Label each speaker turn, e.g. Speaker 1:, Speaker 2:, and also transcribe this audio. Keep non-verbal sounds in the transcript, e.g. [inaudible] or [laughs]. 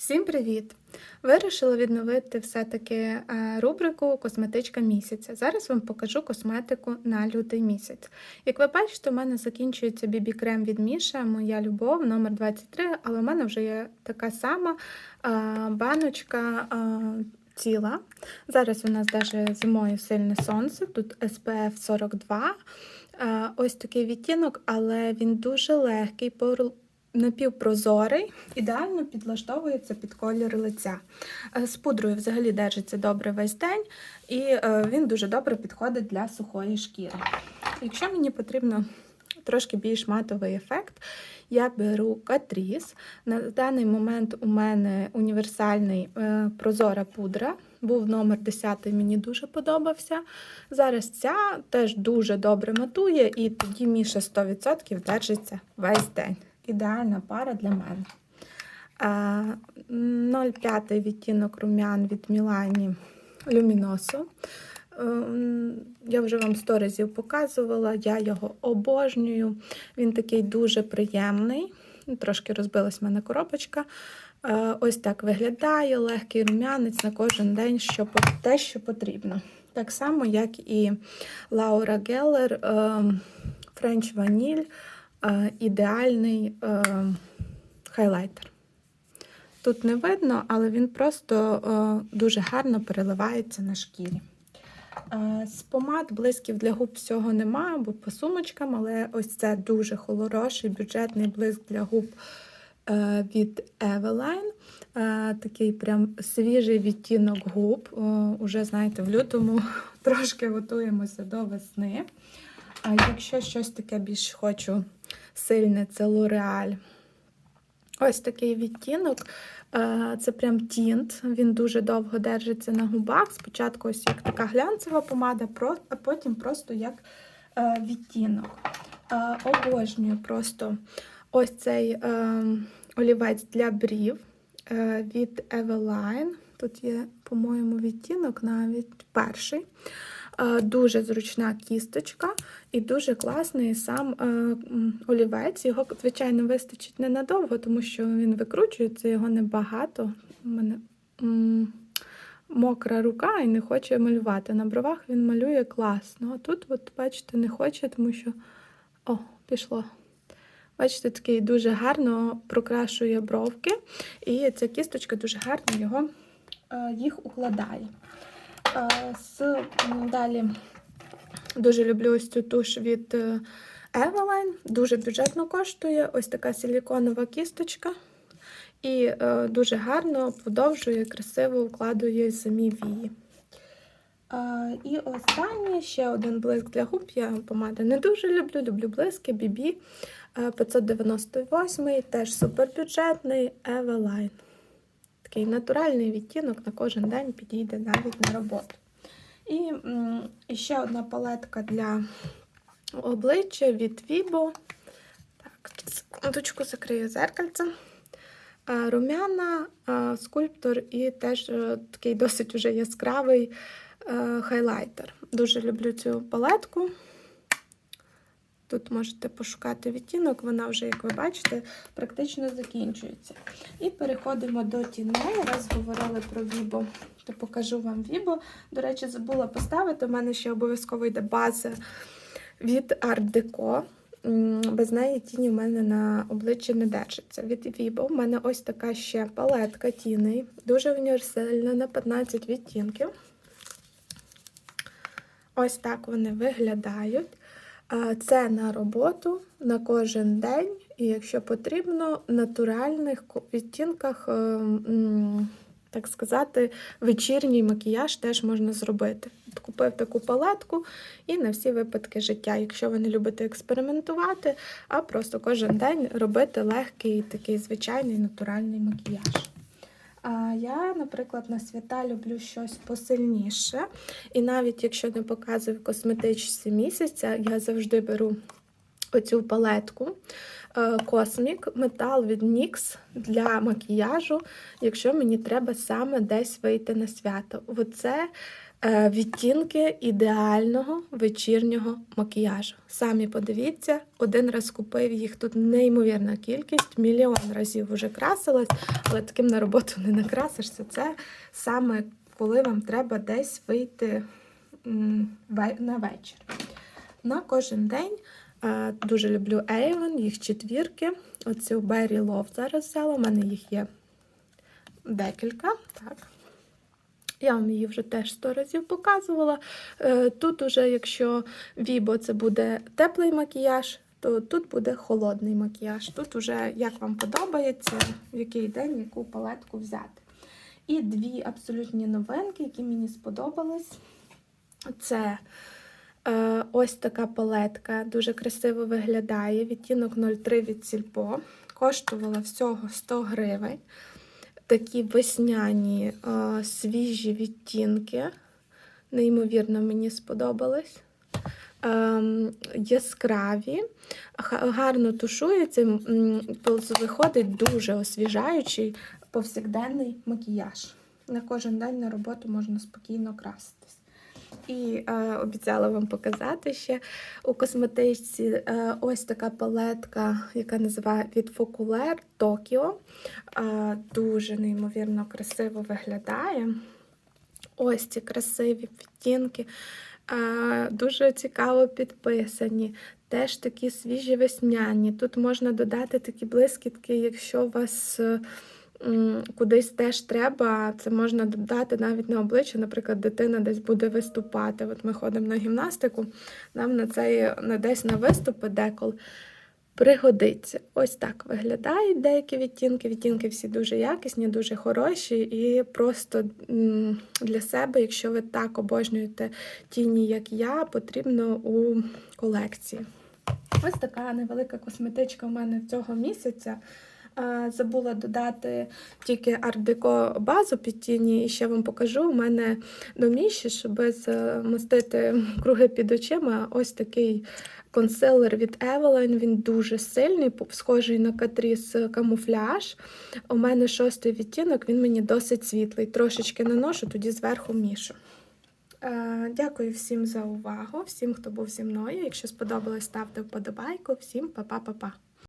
Speaker 1: Всім привіт! Вирішила відновити все-таки е, рубрику Косметичка місяця. Зараз вам покажу косметику на лютий місяць. Як ви бачите, у мене закінчується бібі-крем від Міша, моя любов, номер 23, але у мене вже є така сама е, баночка. е, Ціла. Зараз у нас навіть зимою сильне сонце, тут SPF 42. Е, Ось такий відтінок, але він дуже легкий, напівпрозорий, ідеально підлаштовується під колір лиця. Е, З пудрою взагалі держиться добре весь день, і е, він дуже добре підходить для сухої шкіри. Якщо мені потрібно трошки більш матовий ефект, я беру Catrice. На даний момент у мене універсальний е, прозора пудра. Був номер 10, мені дуже подобався. Зараз ця теж дуже добре матує, і тоді Міша 100% держиться весь день. Ідеальна пара для мене. 0,5 відтінок румян від Мілані Люміносо. Ем, Я вже вам сто разів показувала, я його обожнюю. Він такий дуже приємний. Трошки розбилась в мене коробочка. Е, Ось так виглядає, легкий рум'янець на кожен день, що те, що потрібно. Так само, як і Лаура Геллер Френч Ваніль, е, ідеальний е, хайлайтер. Тут не видно, але він просто е, дуже гарно переливається на шкірі. Е, З помад блисків для губ всього немає, бо по сумочкам, але ось це дуже хороший бюджетний блиск для губ е, від Eveline. Е, Такий прям свіжий відтінок губ. Е, Уже, знаєте, в лютому [laughs] трошки готуємося до весни. А якщо щось таке більш хочу сильне, це L'Oreal. Ось такий відтінок. Е, Це прям тінт. Він дуже довго держиться на губах. Спочатку ось як така глянцева помада, а потім просто як е, відтінок. Е, Обожнюю просто ось цей олівець для брів від Eveline. Тут є, по-моєму, відтінок навіть перший. Е, Дуже зручна кісточка і дуже класний сам е, олівець. Його, звичайно, вистачить ненадовго, тому що він викручується, його небагато. У мене мокра рука і не хоче малювати. На бровах він малює класно. А тут, от, бачите, не хоче, тому що. О, пішло. Бачите, такий дуже гарно прокрашує бровки, і ця кісточка дуже гарно його, е, їх укладає. Е, З, далі дуже люблю ось цю туш від е, Eveline. Дуже бюджетно коштує. Ось така силіконова кісточка. І е, дуже гарно подовжує, красиво укладує самі вії. Е, і останнє ще один блиск для губ. Я помади не дуже люблю, люблю блиски BB. Е, 598 теж супербюджетний Eveline. Такий натуральний відтінок на кожен день підійде навіть на роботу. І, ще одна палетка для обличчя від Vibo. Так, секундочку закрию зеркальце. Румяна, скульптор і теж е, такий досить уже яскравий е, хайлайтер. Дуже люблю цю палетку. Тут можете пошукати відтінок, вона вже, як ви бачите, практично закінчується. І переходимо до тіней. Раз говорили про Вібо, то покажу вам Вібо. До речі, забула поставити. У мене ще обов'язково йде база від Art Deco. Без неї тіні в мене на обличчі не держиться. Від Vibo в мене ось така ще палетка тіней, дуже універсальна на 15 відтінків. Ось так вони виглядають. Це на роботу на кожен день, і якщо потрібно, в натуральних відтінках, е, так сказати, вечірній макіяж теж можна зробити. Купив таку палетку і на всі випадки життя, якщо ви не любите експериментувати, а просто кожен день робити легкий такий звичайний натуральний макіяж. А я, наприклад, на свята люблю щось посильніше. І навіть якщо не показую в косметичці місяця, я завжди беру оцю палетку е, Космік метал від NYX для макіяжу, якщо мені треба саме десь вийти на свято. Оце відтінки ідеального вечірнього макіяжу. Самі подивіться, один раз купив їх тут неймовірна кількість, мільйон разів вже красилась, але таким на роботу не накрасишся. Це саме коли вам треба десь вийти на вечір. На кожен день е, дуже люблю Avon, їх четвірки. Оцю Berry Love зараз взяла. У мене їх є декілька. Так. Я вам її вже теж сто разів показувала. Е, Тут уже, якщо Vibo це буде теплий макіяж, то тут буде холодний макіяж. Тут уже як вам подобається, в який день яку палетку взяти. І дві абсолютні новинки, які мені сподобались. Це е, ось така палетка, дуже красиво виглядає. Відтінок 03 від Сільпо. Коштувала всього 100 гривень. Такі весняні а, свіжі відтінки. Неймовірно, мені сподобались. Ем, яскраві, гарно тушується, виходить дуже освіжаючий повсякденний макіяж. На кожен день на роботу можна спокійно краситись. І е, обіцяла вам показати ще у косметичці е, ось така палетка, яка називає від Foculer Tokyo. Е, дуже неймовірно красиво виглядає. Ось ці красиві відтінки. Е, дуже цікаво підписані. Теж такі свіжі весняні. Тут можна додати такі блискітки, якщо у вас е, кудись теж треба, це можна додати навіть на обличчя. Наприклад, дитина десь буде виступати. От ми ходимо на гімнастику, нам на цей на десь на виступи деколи пригодиться. Ось так виглядають деякі відтінки. Відтінки всі дуже якісні, дуже хороші, і просто для себе, якщо ви так обожнюєте тіні, як я, потрібно у колекції. Ось така невелика косметичка у мене цього місяця. Забула додати тільки ардеко базу під тіні, і ще вам покажу. У мене доміші, щоб змастити круги під очима. Ось такий консилер від Eveline. Він дуже сильний, схожий на Catrice камуфляж. У мене шостий відтінок, він мені досить світлий. Трошечки наношу, тоді зверху мішу. Е, Дякую всім за увагу, всім, хто був зі мною. Якщо сподобалось, ставте вподобайку. Всім па-па-па-па.